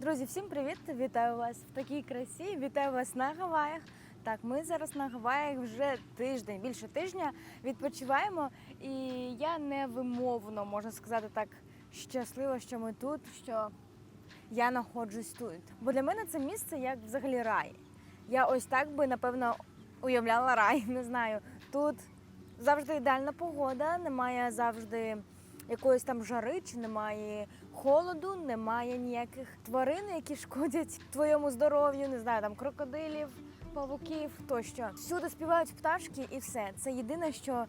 Друзі, всім привіт! Вітаю вас в такій красі. Вітаю вас на Гаваях. Так, ми зараз на Гаваях вже тиждень, більше тижня відпочиваємо. І я невимовно можна сказати так щаслива, що ми тут, що я знаходжусь тут. Бо для мене це місце як взагалі рай. Я ось так би напевно уявляла рай. Не знаю. Тут завжди ідеальна погода, немає завжди якоїсь там жари, чи немає холоду, немає ніяких тварин, які шкодять твоєму здоров'ю, не знаю, там крокодилів, павуків тощо. Всюди співають пташки і все. Це єдине, що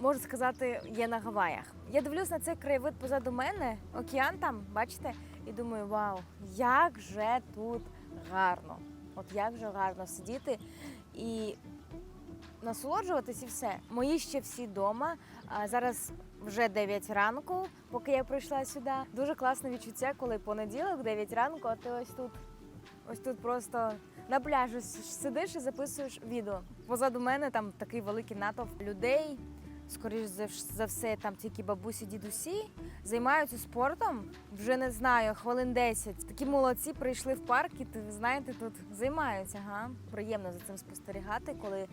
можу сказати, є на Гаваях. Я дивлюсь на цей краєвид позаду мене, океан там, бачите, і думаю, вау, як же тут гарно! От як же гарно сидіти і насолоджуватись і все. Мої ще всі вдома. Зараз вже 9 ранку, поки я прийшла сюди. Дуже класне відчуття, коли понеділок, 9 ранку, а ти ось тут, ось тут просто на пляжі сидиш і записуєш відео. Позаду мене там такий великий натовп людей. Скоріш за все, там тільки бабусі, дідусі займаються спортом. Вже не знаю, хвилин 10. Такі молодці прийшли в парк і ти знаєте, тут займаються. Ага. Приємно за цим спостерігати, коли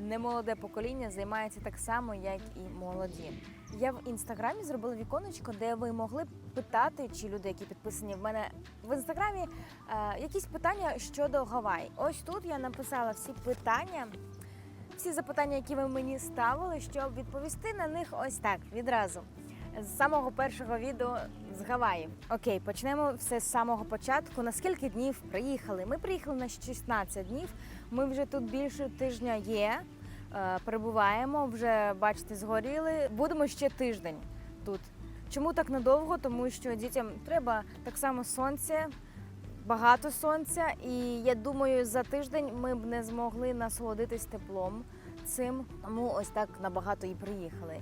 немолоде покоління займається так само, як і молоді. Я в інстаграмі зробила віконечко, де ви могли питати, чи люди, які підписані в мене в інстаграмі, е, якісь питання щодо Гавай. Ось тут я написала всі питання, всі запитання, які ви мені ставили, щоб відповісти на них ось так відразу. З самого першого відео з Гаваїв. Окей, почнемо все з самого початку. На скільки днів приїхали? Ми приїхали на 16 днів. Ми вже тут більше тижня є. е, Перебуваємо, вже бачите, згоріли. Будемо ще тиждень тут. Чому так надовго? Тому що дітям треба так само сонце, багато сонця, і я думаю, за тиждень ми б не змогли насолодитись теплом цим. Тому ось так набагато і приїхали.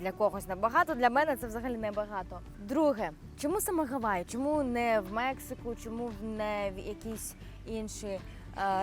Для когось набагато, для мене це взагалі небагато. Друге, чому саме Гаваї? Чому не в Мексику, чому не в якісь інші е,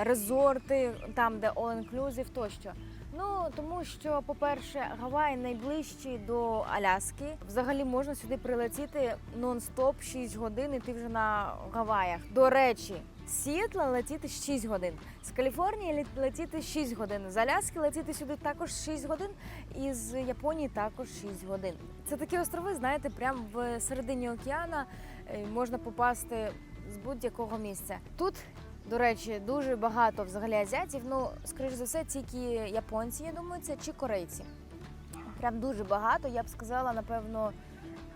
резорти, там, де all-inclusive тощо? Ну тому що, по-перше, Гаваї найближчі до Аляски. Взагалі можна сюди прилетіти нон-стоп 6 годин, і ти вже на Гаваях. До речі, з Сіетла летіти 6 годин. З Каліфорнії лет- летіти 6 годин. З Аляски летіти сюди також 6 годин, і з Японії також 6 годин. Це такі острови, знаєте, прямо в середині океана е, можна попасти з будь-якого місця. Тут до речі, дуже багато взагалі азіатів. Ну, скоріш за все, тільки японці, я думаю, це чи корейці. Прям дуже багато. Я б сказала, напевно,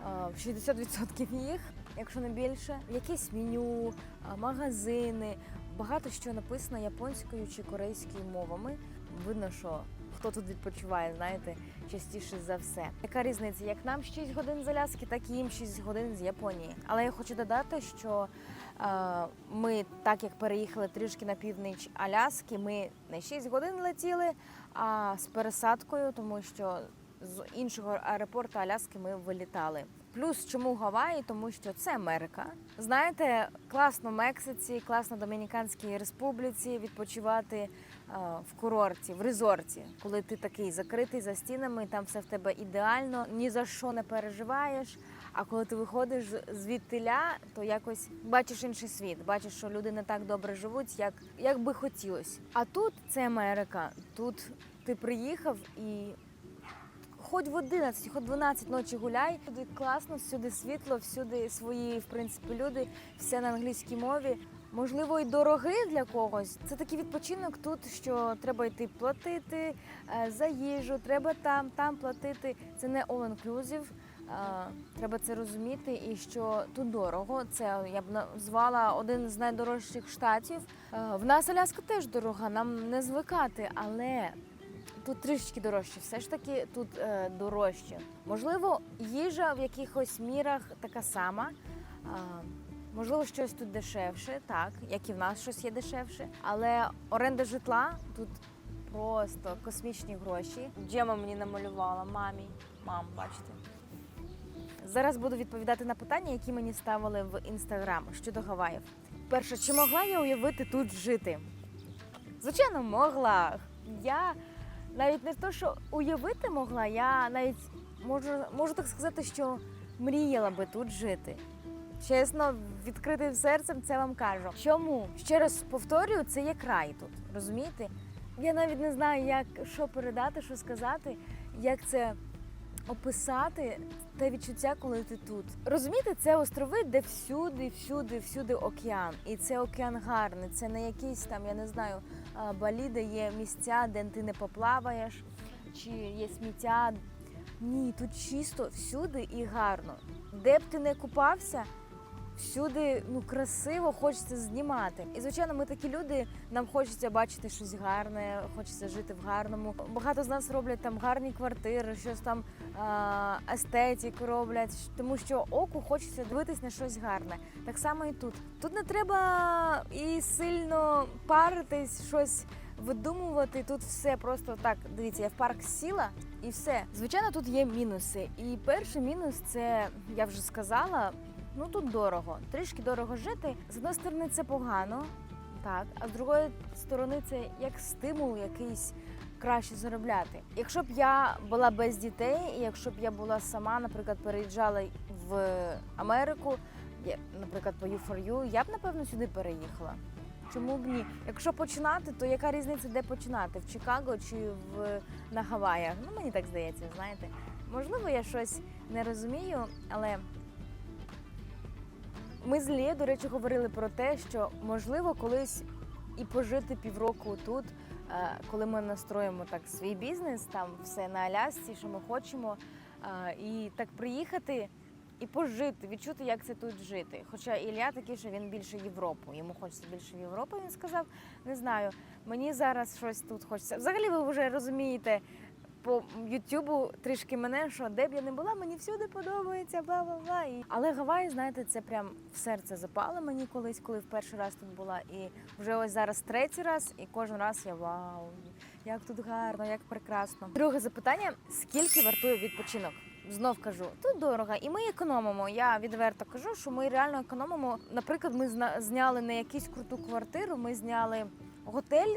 е, 60% їх, якщо не більше. Якесь меню, магазини. Багато що написано японською чи корейською мовами. Видно, що хто тут відпочиває, знаєте, частіше за все. Яка різниця? Як нам 6 годин з Аляски, так і їм 6 годин з Японії. Але я хочу додати, що Е, Ми, так як переїхали трішки на північ Аляски, ми не 6 годин летіли, а з пересадкою, тому що з іншого аеропорту Аляски ми вилітали. Плюс чому Гаваї? Тому що це Америка. Знаєте, класно Мексиці, класно Домініканській республіці відпочивати е, в курорті, в резорті, коли ти такий закритий за стінами, там все в тебе ідеально, ні за що не переживаєш. А коли ти виходиш звідтиля, то якось бачиш інший світ, бачиш, що люди не так добре живуть, як, як би хотілося. А тут це Америка. Тут ти приїхав і хоч в 11, хоч в 12 ночі гуляй. Туди класно, всюди світло, всюди свої, в принципі, люди, все на англійській мові. Можливо, і дорогий для когось. Це такий відпочинок тут, що треба йти платити е, за їжу, треба там, там платити. Це не all-inclusive. Е, Треба це розуміти, і що тут дорого. Це я б назвала один з найдорожчих штатів. Е, В нас Аляска теж дорога, нам не звикати, але тут трішечки дорожче. Все ж таки тут е, дорожче. Можливо, їжа в якихось мірах така сама. Е, Можливо, щось тут дешевше, так, як і в нас щось є дешевше. Але оренда житла тут просто космічні гроші. Джема мені намалювала мамі. Мам, бачите. Зараз буду відповідати на питання, які мені ставили в інстаграм щодо Гаваїв. Перше, чи могла я уявити тут жити? Звичайно, могла. Я навіть не то, що уявити могла, я навіть можу, можу так сказати, що мріяла би тут жити. Чесно, відкритим серцем це вам кажу. Чому? Ще раз повторюю, це є край тут. Розумієте? Я навіть не знаю, як що передати, що сказати, як це описати те відчуття, коли ти тут. Розумієте, це острови, де всюди, всюди, всюди океан. І це океан гарний. Це не якийсь там, я не знаю, Балі, де є місця, де ти не поплаваєш, чи є сміття. Ні, тут чисто всюди і гарно. Де б ти не купався, всюди ну красиво, хочеться знімати. І звичайно, ми такі люди. Нам хочеться бачити щось гарне, хочеться жити в гарному. Багато з нас роблять там гарні квартири, щось там естетику роблять, тому що оку хочеться дивитись на щось гарне. Так само і тут. Тут не треба і сильно паритись, щось видумувати. Тут все просто так. Дивіться, я в парк сіла і все. Звичайно, тут є мінуси. І перший мінус це я вже сказала. Ну тут дорого, трішки дорого жити. З одної сторони, це погано, так, а з другої сторони, це як стимул якийсь краще заробляти. Якщо б я була без дітей, і якщо б я була сама, наприклад, переїжджала в Америку, наприклад, по U4U, я б напевно сюди переїхала. Чому б ні? Якщо починати, то яка різниця, де починати? В Чикаго чи в на Гаваях? Ну мені так здається, знаєте. Можливо, я щось не розумію, але ми з Лє, до речі, говорили про те, що можливо колись і пожити півроку тут, коли ми настроїмо так свій бізнес, там все на Алясці, що ми хочемо, е, і так приїхати і пожити, відчути, як це тут жити. Хоча Ілля такий, що він більше Європу. Йому хочеться більше Європи. Він сказав, не знаю. Мені зараз щось тут хочеться. Взагалі, ви вже розумієте. По Ютубу трішки мене, що де б я не була, мені всюди подобається, бла бла бла. І... Але Гаваї, знаєте, це прям в серце запало мені колись, коли в перший раз тут була. І вже ось зараз третій раз, і кожен раз я вау, як тут гарно, як прекрасно. Друге запитання: скільки вартує відпочинок? Знов кажу, тут дорого, і ми економимо. Я відверто кажу, що ми реально економимо. Наприклад, ми зняли не якусь круту квартиру, ми зняли готель.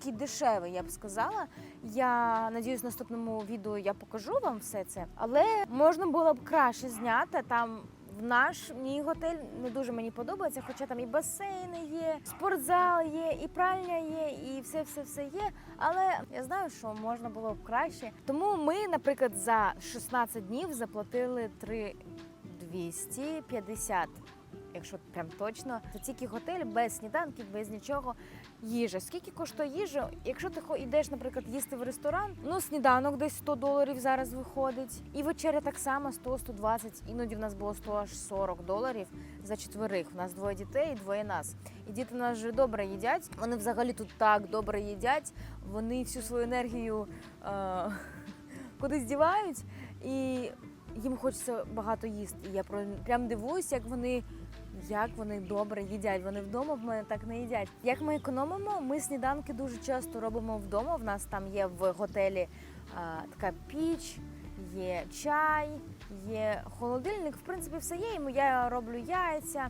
Такий дешевий, я б сказала. Я надіюсь, в наступному відео я покажу вам все це. Але можна було б краще зняти там. В наш мій готель не дуже мені подобається, хоча там і басейни є, спортзал є, і пральня є, і все, все, все є. Але я знаю, що можна було б краще. Тому ми, наприклад, за 16 днів заплатили 3250 Якщо прям точно, то тільки готель без сніданків, без нічого. Їжа. Скільки коштує їжа? Якщо ти йдеш, наприклад, їсти в ресторан, ну сніданок десь 100 доларів зараз виходить. І вечеря так само 100-120. Іноді в нас було 100 аж 40 доларів за четверих. У нас двоє дітей і двоє нас. І діти нас вже добре їдять. Вони взагалі тут так добре їдять. Вони всю свою енергію е- кудись дівають, і їм хочеться багато їсти. Я про- прям дивуюсь, як вони як вони добре їдять. Вони вдома в мене так не їдять. Як ми економимо, ми сніданки дуже часто робимо вдома. В нас там є в готелі а, така піч, є чай, є холодильник. В принципі, все є. І я роблю яйця.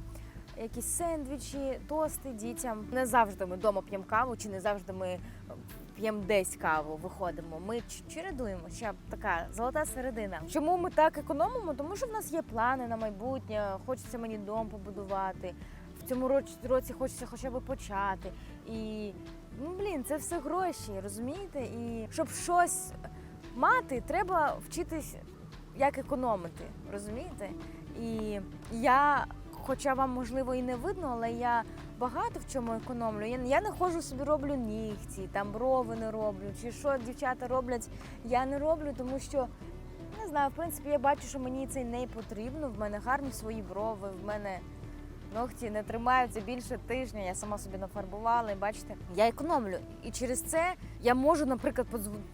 Якісь сендвічі, тости дітям. Не завжди ми вдома п'ємо каву, чи не завжди ми п'ємо десь каву, виходимо. Ми чередуємо, ще така золота середина. Чому ми так економимо? Тому що в нас є плани на майбутнє. Хочеться мені дом побудувати. В цьому році хочеться хоча б почати. І ну блін, це все гроші, розумієте? І щоб щось мати, треба вчитись, як економити, розумієте? І я, хоча вам можливо і не видно, але я багато в чому економлю. Я, я не ходжу собі, роблю нігті, там брови не роблю, чи що дівчата роблять, я не роблю, тому що не знаю, в принципі, я бачу, що мені це не потрібно. В мене гарні свої брови, в мене ногті не тримаються більше тижня. Я сама собі нафарбувала, і бачите, я економлю. І через це я можу, наприклад,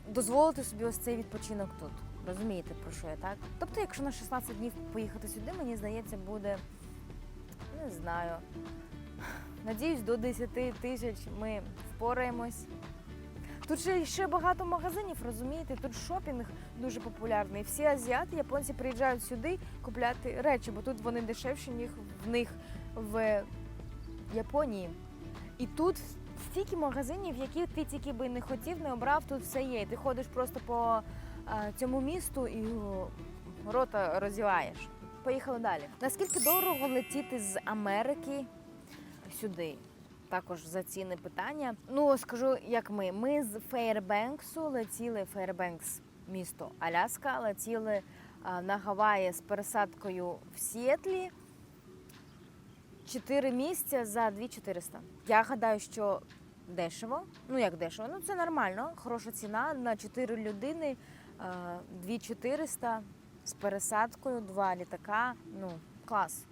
дозволити собі ось цей відпочинок тут. Розумієте, про що я так? Тобто, якщо на 16 днів поїхати сюди, мені здається, буде не знаю. Надіюсь, до 10 тисяч ми впораємось. Тут ще, ще багато магазинів, розумієте? Тут шопінг дуже популярний. Всі азіати, японці приїжджають сюди купляти речі, бо тут вони дешевші, ніж в них в Японії. І тут стільки магазинів, які ти тільки би не хотів, не обрав, тут все є. Ти ходиш просто по а, цьому місту і рота розіваєш. поїхали далі. Наскільки дорого летіти з Америки сюди? Також за ціни питання. Ну скажу, як ми. Ми з Фейербенксу летіли Фейербенкс, місто Аляска, летіли на Гаваї з пересадкою в Сіетлі. Чотири місця за 2400. Я гадаю, що дешево. Ну як дешево? Ну це нормально. Хороша ціна на 4 людини. а, 2400 з пересадкою, два літака. Ну клас.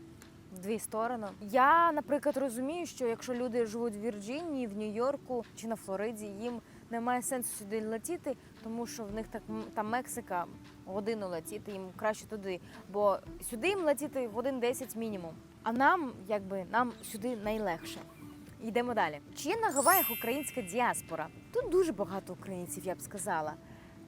Дві сторони. Я, наприклад, розумію, що якщо люди живуть в Вірджинії, в Нью-Йорку чи на Флориді, їм немає сенсу сюди летіти, тому що в них так там Мексика годину летіти, їм краще туди. Бо сюди їм летіти годин 10 мінімум. А нам, якби нам сюди найлегше. Йдемо далі. Чи є на Гаваях українська діаспора? Тут дуже багато українців, я б сказала.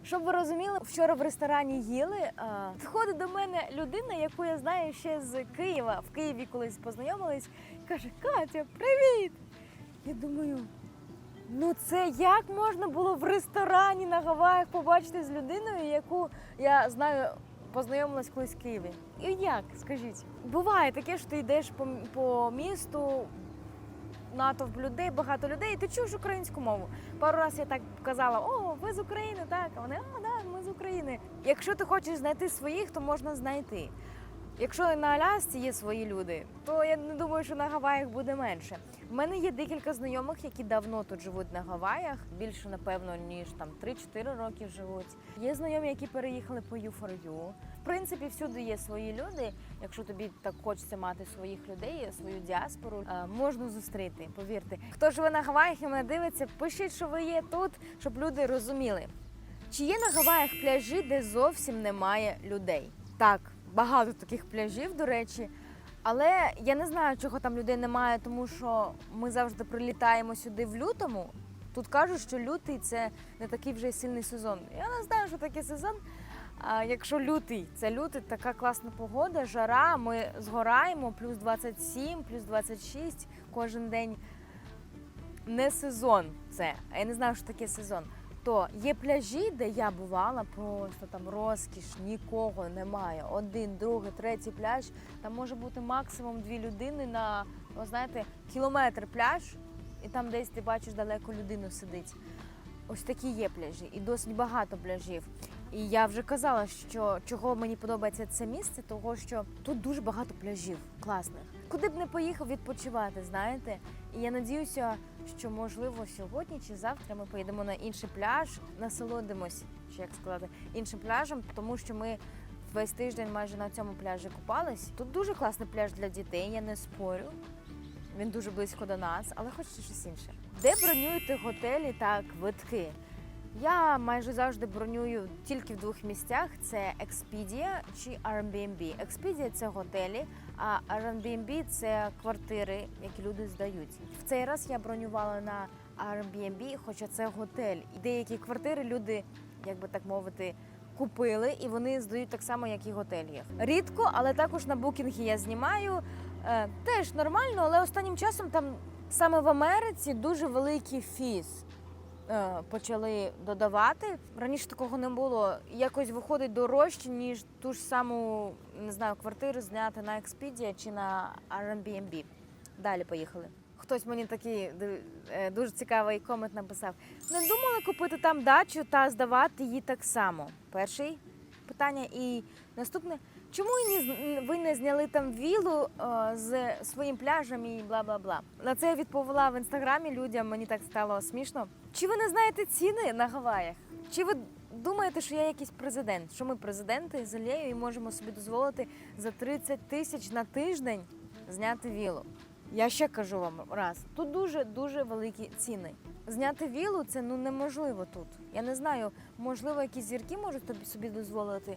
Щоб ви розуміли, вчора в ресторані їли. а, Підходить до мене людина, яку я знаю ще з Києва. В Києві колись познайомились, каже: Катя, привіт! Я думаю, ну це як можна було в ресторані на Гаваях побачити з людиною, яку я знаю, познайомилась колись в Києві. І як, скажіть? Буває таке, що ти йдеш по, по місту, натовп людей, багато людей, і ти чуєш українську мову. Пару разів я так казала: о, ви з України, так. А вони, а, да, ми з України. Якщо ти хочеш знайти своїх, то можна знайти. Якщо на Алясці є свої люди, то я не думаю, що на Гаваях буде менше. В мене є декілька знайомих, які давно тут живуть на Гаваях, більше напевно ніж там 3-4 роки живуть. Є знайомі, які переїхали по U4U. В принципі, всюди є свої люди. Якщо тобі так хочеться мати своїх людей, свою діаспору, е, можна зустріти. Повірте, хто живе на Гаваях і мене дивиться, пишіть, що ви є тут, щоб люди розуміли. Чи є на Гаваях пляжі, де зовсім немає людей? Так, багато таких пляжів, до речі. Але я не знаю, чого там людей немає, тому що ми завжди прилітаємо сюди в лютому. Тут кажуть, що лютий це не такий вже сильний сезон. Я не знаю, що таке сезон. А якщо лютий, це лютий, така класна погода, жара, ми згораємо, плюс 27, плюс 26 кожен день. Не сезон це, а я не знаю, що таке сезон. То є пляжі, де я бувала, просто там розкіш, нікого немає. Один, другий, третій пляж. Там може бути максимум дві людини на, ви знаєте, кілометр пляж, і там десь ти бачиш далеко людину сидить. Ось такі є пляжі, і досить багато пляжів. І я вже казала, що чого мені подобається це місце, того що тут дуже багато пляжів класних. Куди б не поїхав відпочивати, знаєте? І я надіюся, що можливо сьогодні чи завтра ми поїдемо на інший пляж, насолодимось, чи як сказати, іншим пляжем, тому що ми весь тиждень майже на цьому пляжі купались. Тут дуже класний пляж для дітей, я не спорю. Він дуже близько до нас, але хочеться щось інше. Де бронюєте готелі та квитки? Я майже завжди бронюю тільки в двох місцях: це Expedia чи Airbnb. Expedia – це готелі, а Airbnb – це квартири, які люди здають. В цей раз я бронювала на Airbnb, хоча це готель. І деякі квартири люди, як би так мовити, купили, і вони здають так само, як і готелі. Рідко, але також на букінгі я знімаю. Е, теж нормально, але останнім часом там саме в Америці дуже великий фіз почали додавати. Раніше такого не було. Якось виходить дорожче, ніж ту ж саму не знаю, квартиру зняти на Expedia чи на Airbnb. Далі поїхали. Хтось мені такий е, дуже цікавий комент написав: не думали купити там дачу та здавати її так само. Перший питання. І наступне. Чому ви не зняли там вілу е, з своїм пляжем і бла бла бла? На це я відповіла в інстаграмі людям. Мені так стало смішно. Чи ви не знаєте ціни на Гаваях? Чи ви думаєте, що я якийсь президент? Що ми президенти з Іллею і можемо собі дозволити за 30 тисяч на тиждень зняти вілу? Я ще кажу вам раз, тут дуже дуже великі ціни. Зняти вілу це ну неможливо тут. Я не знаю, можливо, якісь зірки можуть тобі собі дозволити.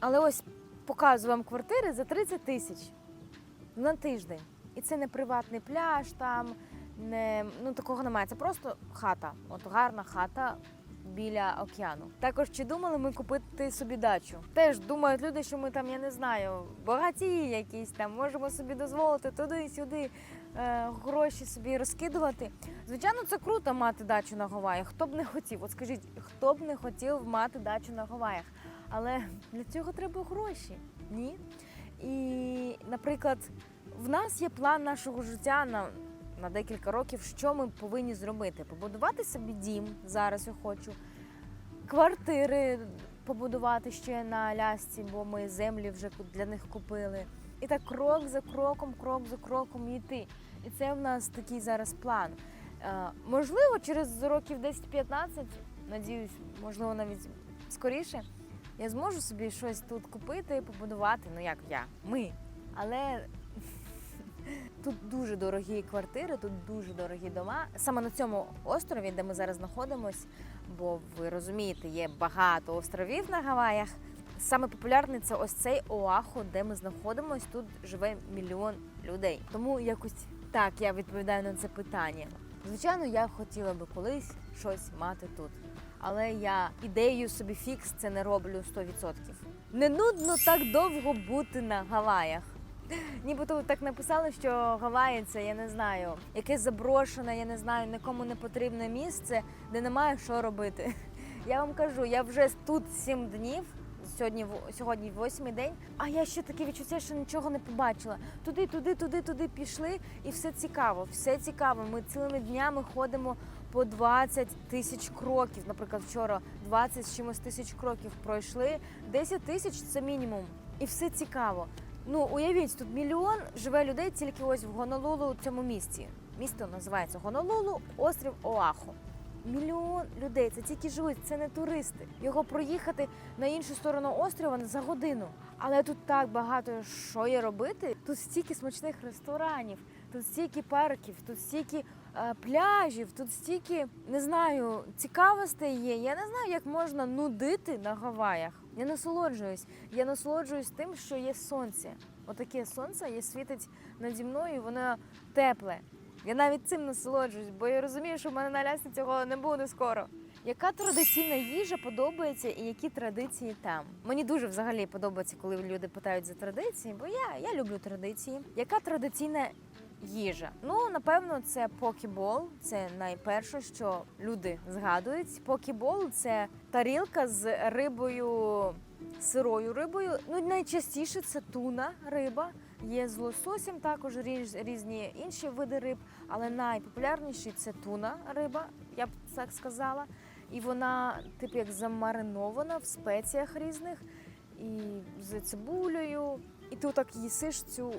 Але ось показую вам квартири за 30 тисяч на тиждень. І це не приватний пляж, там не ну такого немає. Це просто хата. От гарна хата біля океану. Також чи думали ми купити собі дачу? Теж думають люди, що ми там, я не знаю, багатії якісь там, можемо собі дозволити туди-сюди е, гроші собі розкидувати. Звичайно, це круто мати дачу на Гаваях. Хто б не хотів? От скажіть, хто б не хотів мати дачу на Гаваях? Але для цього треба гроші. Ні. І, наприклад, в нас є план нашого життя на, на декілька років, що ми повинні зробити. Побудувати собі дім, зараз я хочу, квартири побудувати ще на Алясці, бо ми землі вже для них купили. І так крок за кроком, крок за кроком йти. І це в нас такий зараз план. Е, можливо, через років 10-15, надіюсь, можливо, навіть скоріше, я зможу собі щось тут купити побудувати. Ну як я, ми. Але тут дуже дорогі квартири, тут дуже дорогі дома. Саме на цьому острові, де ми зараз знаходимось, бо ви розумієте, є багато островів на Гаваях. Саме популярний це ось цей Оаху, де ми знаходимось. Тут живе мільйон людей. Тому якось так я відповідаю на це питання. Звичайно, я хотіла би колись щось мати тут. Але я ідею собі фікс це не роблю 100%. Не нудно так довго бути на Гаваях. Нібито так написали, що Гаваї це я не знаю, якесь заброшене, я не знаю, нікому не потрібне місце, де немає що робити. Я вам кажу, я вже тут сім днів. Сьогодні сьогодні восьмий день, а я ще таке відчуття, що нічого не побачила. Туди, туди, туди, туди пішли, і все цікаво. Все цікаво. Ми цілими днями ходимо по 20 тисяч кроків. Наприклад, вчора 20 з чимось тисяч кроків пройшли. 10 тисяч це мінімум. І все цікаво. Ну, уявіть, тут мільйон живе людей тільки ось в Гонолулу у цьому місті. Місто називається Гонолулу, острів Оаху. Мільйон людей, це тільки живуть, це не туристи. Його проїхати на іншу сторону острова за годину. Але тут так багато що є робити. Тут стільки смачних ресторанів, тут стільки парків, тут стільки е, пляжів, тут стільки не знаю, цікавостей є. Я не знаю, як можна нудити на Гаваях. Я насолоджуюсь. Я насолоджуюсь тим, що є сонце. Отаке сонце є світить наді мною, і воно тепле. Я навіть цим насолоджуюсь, бо я розумію, що в мене на лясі цього не буде скоро. Яка традиційна їжа подобається і які традиції там? Мені дуже взагалі подобається, коли люди питають за традиції, бо я, я люблю традиції. Яка традиційна їжа? Ну, напевно, це покібол. Це найперше, що люди згадують. Покібол це тарілка з рибою, сирою рибою. Ну, найчастіше це туна риба. Є з лососем також різ- різні інші види риб, але найпопулярніші це туна риба, я б так сказала. І вона, типу, як замаринована в спеціях різних, і з цибулею. І ти так їсиш цю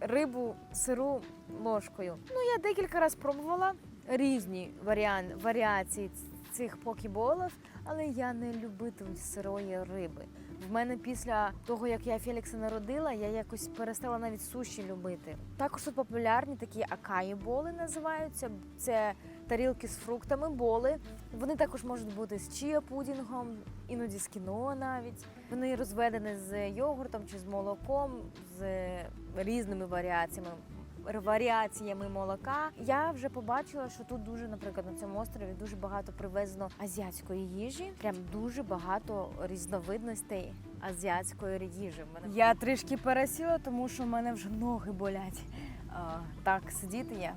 рибу сиру ложкою. Ну, я декілька разів пробувала різні варіан... варіації цих покіболів, але я не любитель сирої риби. В мене після того, як я Фелікса народила, я якось перестала навіть суші любити. Також тут популярні такі акаї боли називаються. Це тарілки з фруктами, боли. Вони також можуть бути з чия пудінгом, іноді з кіно навіть. Вони розведені з йогуртом чи з молоком, з різними варіаціями. Варіаціями молока я вже побачила, що тут дуже, наприклад, на цьому острові дуже багато привезено азіатської їжі. Прям дуже багато різновидностей азіатської їжі. В мене я трішки пересіла, тому що в мене вже ноги болять. А, так сидіти я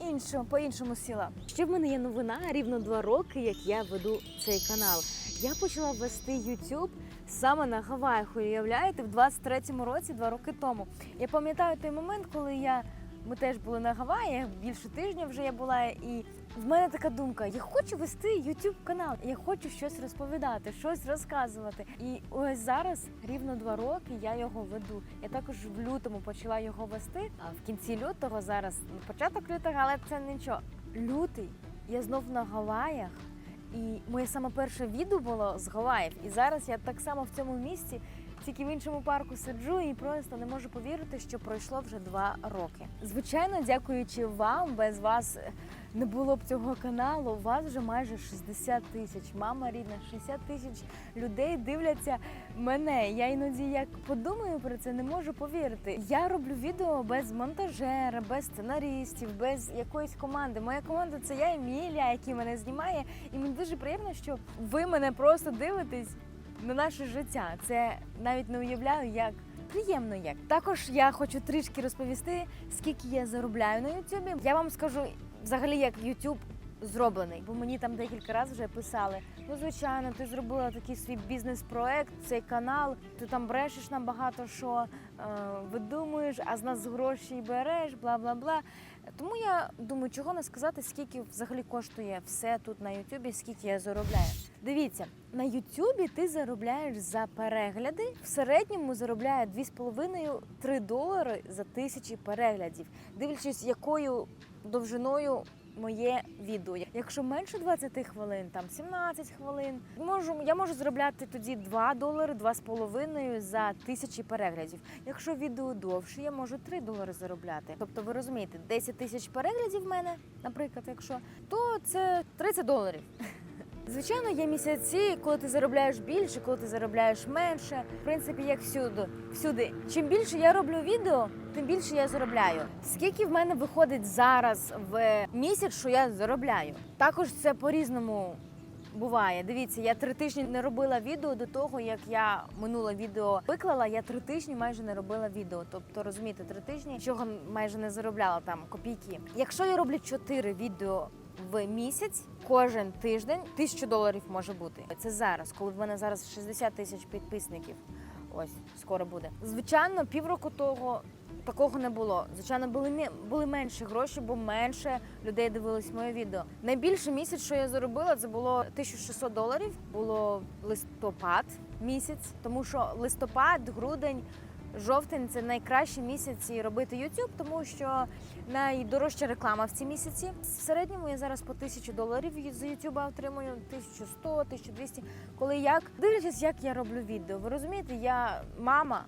іншого по-іншому сіла. Ще в мене є новина рівно два роки, як я веду цей канал. Я почала вести YouTube саме на Гаваях. Уявляєте, в 23-му році, два роки тому. Я пам'ятаю той момент, коли я ми теж були на Гаваях, більше тижня вже я була, і в мене така думка: я хочу вести YouTube канал, я хочу щось розповідати, щось розказувати. І ось зараз рівно два роки я його веду. Я також в лютому почала його вести. А в кінці лютого зараз ну, початок лютого, але це нічого. Лютий. Я знов на Гаваях. І моє саме перше відео було з Гаваїв. І зараз я так само в цьому місці, тільки в іншому парку сиджу і просто не можу повірити, що пройшло вже два роки. Звичайно, дякуючи вам, без вас не було б цього каналу. У вас вже майже 60 тисяч. Мама рідна, 60 тисяч людей дивляться мене. Я іноді як подумаю про це, не можу повірити. Я роблю відео без монтажера, без сценаристів, без якоїсь команди. Моя команда це я Емілія, який мене знімає. І мені дуже приємно, що ви мене просто дивитесь на наше життя. Це навіть не уявляю, як. Приємно як. Також я хочу трішки розповісти, скільки я заробляю на Ютубі. Я вам скажу взагалі, як Ютуб зроблений. Бо мені там декілька разів вже писали: ну звичайно, ти зробила такий свій бізнес-проект, цей канал, ти там брешеш нам багато що е, видумуєш, а з нас гроші береш, бла бла бла. Тому я думаю, чого не сказати, скільки взагалі коштує все тут на Ютубі, скільки я заробляю. Дивіться, на Ютубі ти заробляєш за перегляди. В середньому заробляє 2,5-3 долари за тисячі переглядів, дивлячись, якою довжиною моє відео. Якщо менше 20 хвилин, там 17 хвилин, можу я можу зробляти тоді 2 долари, 2,5 за тисячі переглядів. Якщо відео довше, я можу 3 долари заробляти. Тобто, ви розумієте, 10 тисяч переглядів в мене, наприклад, якщо то це 30 доларів. Звичайно, є місяці, коли ти заробляєш більше, коли ти заробляєш менше. В принципі, як всюди. Всюди. Чим більше я роблю відео, тим більше я заробляю. Скільки в мене виходить зараз в місяць, що я заробляю? Також це по-різному буває. Дивіться, я три тижні не робила відео до того, як я минуле відео виклала. Я три тижні майже не робила відео. Тобто, розумієте, три тижні чого майже не заробляла там копійки. Якщо я роблю чотири відео в місяць кожен тиждень тисячу доларів може бути. Це зараз, коли в мене зараз 60 тисяч підписників. Ось скоро буде. Звичайно, півроку того. Такого не було. Звичайно, були мі- були менші гроші, бо менше людей дивились моє відео. Найбільший місяць, що я заробила, це було 1600 доларів. Було листопад місяць, тому що листопад, грудень, жовтень це найкращі місяці робити YouTube, тому що найдорожча реклама в ці місяці. В середньому я зараз по 1000 доларів з YouTube отримую 1100, 1200. Коли як дивлячись, як я роблю відео. Ви розумієте, я мама,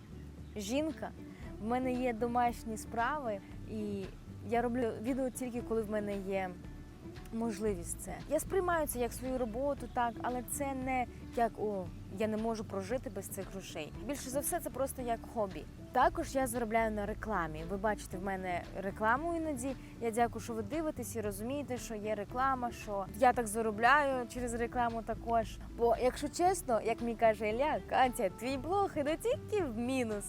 жінка, в мене є домашні справи, і я роблю відео тільки коли в мене є можливість це. Я сприймаю це як свою роботу, так, але це не як о, я не можу прожити без цих грошей. Більше за все, це просто як хобі. Також я заробляю на рекламі. Ви бачите в мене рекламу іноді. Я дякую, що ви дивитесь і розумієте, що є реклама, що я так заробляю через рекламу також. Бо, якщо чесно, як мені каже Ілля, Катя, твій блог іде тільки в мінус.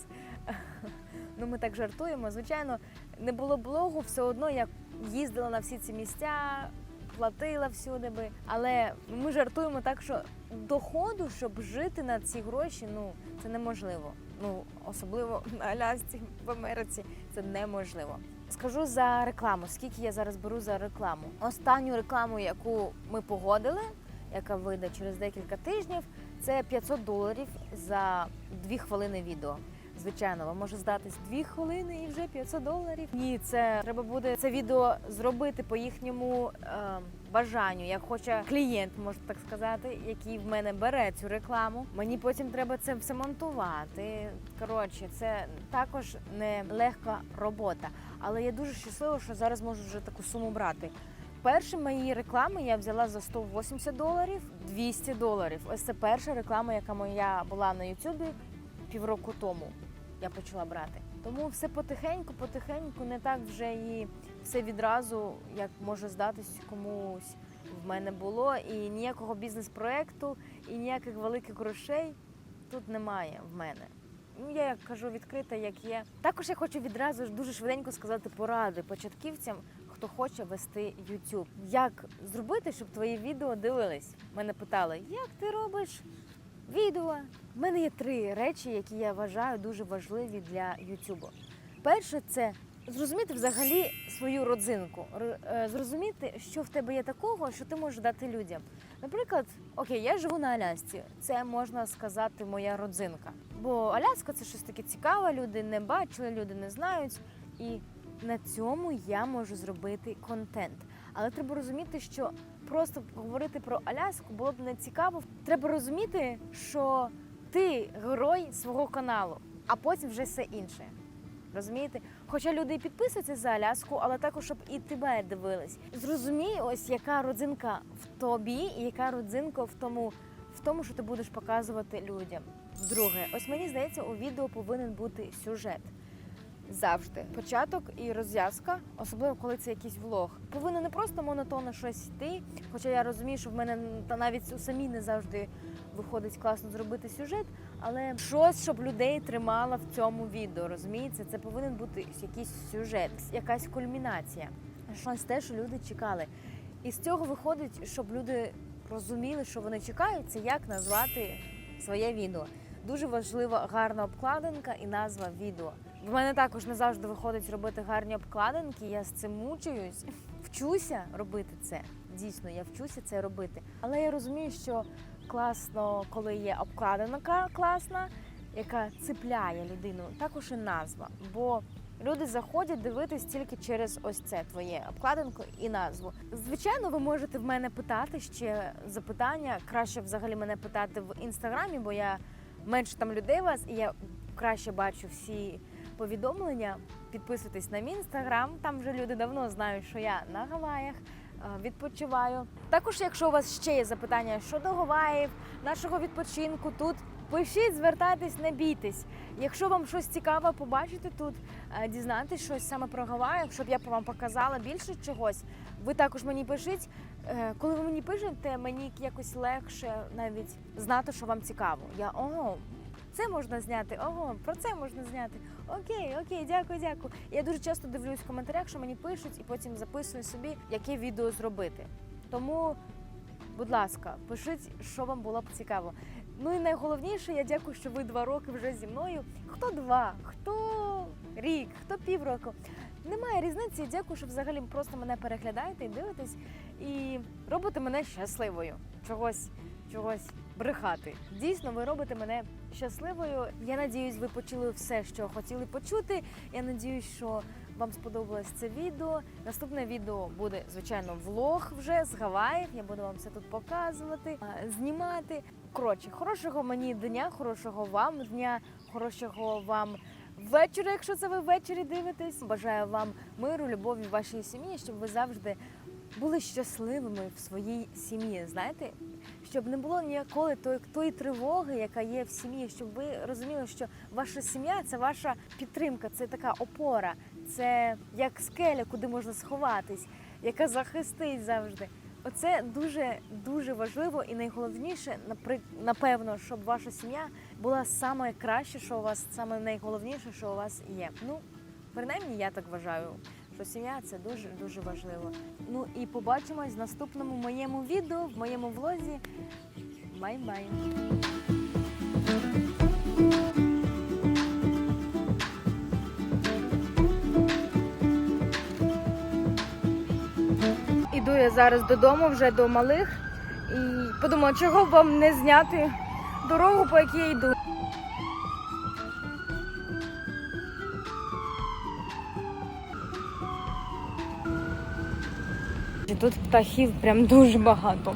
Ну, ми так жартуємо. Звичайно, не було блогу, все одно я їздила на всі ці місця, платила всюди би. Але ми жартуємо так, що доходу, щоб жити на ці гроші, ну це неможливо. Ну особливо на Алясці в Америці, це неможливо. Скажу за рекламу, скільки я зараз беру за рекламу. Останню рекламу, яку ми погодили, яка вийде через декілька тижнів, це 500 доларів за 2 хвилини відео. Звичайно, вам може здатись 2 хвилини і вже 500 доларів. Ні, це треба буде це відео зробити по їхньому е, бажанню, як хоче клієнт, можна так сказати, який в мене бере цю рекламу. Мені потім треба це все монтувати. Коротше, це також не легка робота. Але я дуже щаслива, що зараз можу вже таку суму брати. Перші мої реклами я взяла за 180 доларів, 200 доларів. Ось це перша реклама, яка моя була на Ютубі півроку тому. Я почала брати. Тому все потихеньку, потихеньку, не так вже і все відразу, як може здатись комусь в мене було. І ніякого бізнес-проекту, і ніяких великих грошей тут немає в мене. Ну, я як кажу відкрита, як є. Також я хочу відразу ж дуже швиденько сказати поради початківцям, хто хоче вести YouTube. Як зробити, щоб твої відео дивились? Мене питали, як ти робиш відео? В мене є три речі, які я вважаю дуже важливі для YouTube. Перше, це зрозуміти взагалі свою родзинку, е, зрозуміти, що в тебе є такого, що ти можеш дати людям. Наприклад, окей, я живу на Алясці. Це можна сказати моя родзинка. Бо Аляска це щось таке цікаве, люди не бачили, люди не знають. І на цьому я можу зробити контент. Але треба розуміти, що просто говорити про Аляску було б не цікаво. Треба розуміти, що ти герой свого каналу, а потім вже все інше. Розумієте? Хоча люди і підписуються за Аляску, але також щоб і тебе дивились. Зрозумій, ось яка родзинка в тобі, і яка родзинка в тому, в тому, що ти будеш показувати людям. Друге, ось мені здається, у відео повинен бути сюжет. Завжди початок і розв'язка, особливо коли це якийсь влог. Повинно не просто монотонно щось йти. Хоча я розумію, що в мене та навіть у самій не завжди виходить класно зробити сюжет, але щось, щоб людей тримало в цьому відео. Розумієте, це повинен бути якийсь сюжет, якась кульмінація. Щось те, що люди чекали. І з цього виходить, щоб люди розуміли, що вони чекають, це як назвати своє відео. Дуже важлива гарна обкладинка і назва відео. В мене також не завжди виходить робити гарні обкладинки. Я з цим мучуюсь. Вчуся робити це. Дійсно, я вчуся це робити. Але я розумію, що класно, коли є обкладинка класна, яка цепляє людину, також і назва. Бо люди заходять дивитись тільки через ось це твоє обкладинку і назву. Звичайно, ви можете в мене питати ще запитання. Краще взагалі мене питати в інстаграмі, бо я менше там людей вас, і я краще бачу всі повідомлення. Підписуйтесь на мій інстаграм. Там вже люди давно знають, що я на Гаваях. Е, Відпочиваю. Також, якщо у вас ще є запитання щодо Гаваїв, нашого відпочинку тут, пишіть, звертайтесь, не бійтесь. Якщо вам щось цікаве побачити тут, е, дізнатись щось саме про Гаваїв, щоб я вам показала більше чогось, ви також мені пишіть. Е, Коли ви мені пишете, мені якось легше навіть знати, що вам цікаво. Я ого, це можна зняти, ого, про це можна зняти. Окей, окей, дякую, дякую. Я дуже часто дивлюсь в коментарях, що мені пишуть, і потім записую собі, яке відео зробити. Тому, будь ласка, пишіть, що вам було б цікаво. Ну і найголовніше, я дякую, що ви два роки вже зі мною. Хто два, хто рік, хто півроку. Немає різниці. Дякую, що взагалі просто мене переглядаєте і дивитесь, і робите мене щасливою. Чогось, чогось брехати. Дійсно, ви робите мене щасливою. Я надіюсь, ви почули все, що хотіли почути. Я надіюсь, що вам сподобалось це відео. Наступне відео буде, звичайно, влог вже з Гаваїв. Я буду вам все тут показувати, знімати. Коротше, хорошого мені дня, хорошого вам дня, хорошого вам вечора, якщо це ви ввечері дивитесь. Бажаю вам миру, любові вашій сім'ї, щоб ви завжди були щасливими в своїй сім'ї. Знаєте, щоб не було ніякої тої, тої тривоги, яка є в сім'ї, щоб ви розуміли, що ваша сім'я це ваша підтримка, це така опора, це як скеля, куди можна сховатись, яка захистить завжди. Оце дуже дуже важливо і найголовніше, напевно, щоб ваша сім'я була саме краще, що у вас саме найголовніше, що у вас є. Ну, принаймні, я так вважаю, що сім'я це дуже дуже важливо. Ну і побачимось в наступному моєму відео, в моєму влозі. Бай-бай! Іду я зараз додому вже до малих і подумала, чого б вам не зняти дорогу, по якій я йду. Тут птахів прям дуже багато.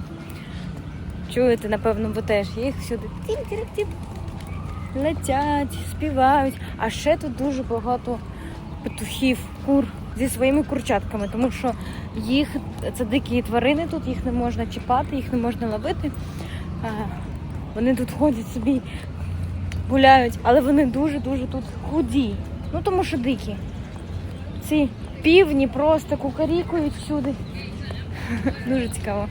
Чуєте, напевно, ви теж їх всюди тіп-тіп-тіп. летять, співають. А ще тут дуже багато петухів, кур зі своїми курчатками, тому що їх це дикі тварини, тут їх не можна чіпати, їх не можна ловити. Вони тут ходять собі, гуляють, але вони дуже-дуже тут худі. Ну тому що дикі. Ці півні просто кукарікують всюди. Дуже цікаво.